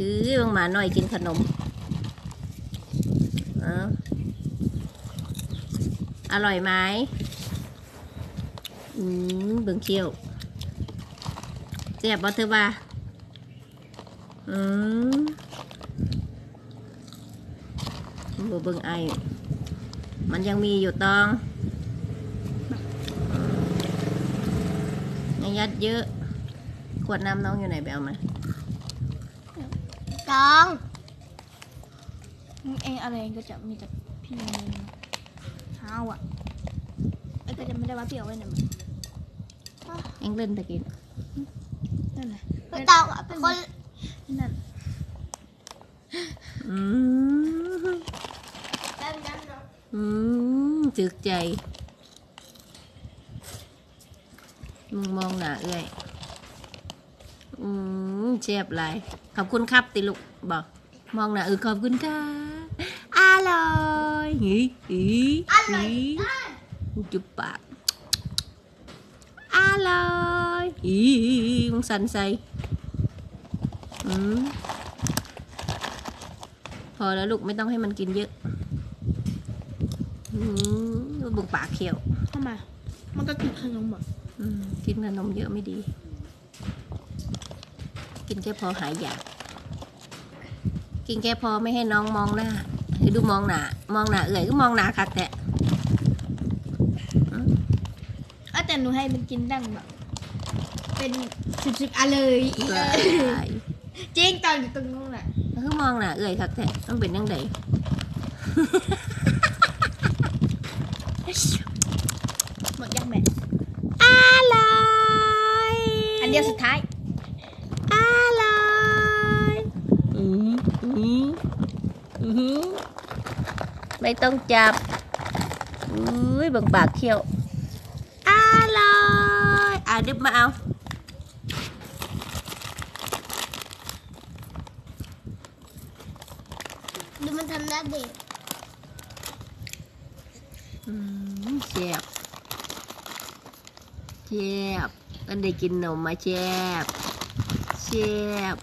อือบางหมาหน่อยกินขนมเอาอร่อยไหมอืมเบิ่งเคี้ยวเจ็บบ่เธอว่าอืมบ่เบิ่งไอ มันยังมีอยู่ตองงยัดเยอะ ขวดน้ำน้องอยู่ไหนไปเอามา ตองเองอะไรก็จะมีแต่พี่เองเท้าอะไอ้ก็จะไม่ได้ว่าพี่เอาไว้ไหนมันเอ็งเล่นตะกี้นั่นแหละตองเป็นคนนั่นอืมอืมจึกใจมึงมองหน้าเอ้ยอืม เจ็บไรขอบคุณครับติลูกบอกมองหน้าเออขอบคุณค่ะอร่อยหีหีหีจุบปากอร่อยหีมึงสันใส่อืมพอแล้วลูกไม่ต้องให้มันกินเยอะอืมบุกปากเขียวทำไมมันก็กินขนมอะอืมกินขนมเยอะไม่ดี กินแค่พอหายอยาก กินแค่พอไม่ให้น้องมองหน้าให้ดูมองหน้ามองหน้าเอื่อยก็มองหน้าคักแต่อะแต่หนูให้มันกินดังแบบเป็นสิบสิบอันเลยเอื่อยจริงตอนอยู่ตรงนู้นแหละแล้วก็มองหน้าเอื่อยคักแต่ต้องเป็นยังไงหมดยังแม่อร่อยอันเดียวสุดท้าย อร่อยอืออืออือ ไม่ต้องจับอุ้ยเบังปากเขียวอร่อยอะดึบมาเอาดูมันทำหน้าเด็กอืมเจ็บเจ็บมันได้กินนมมาเจ็บเจ็บ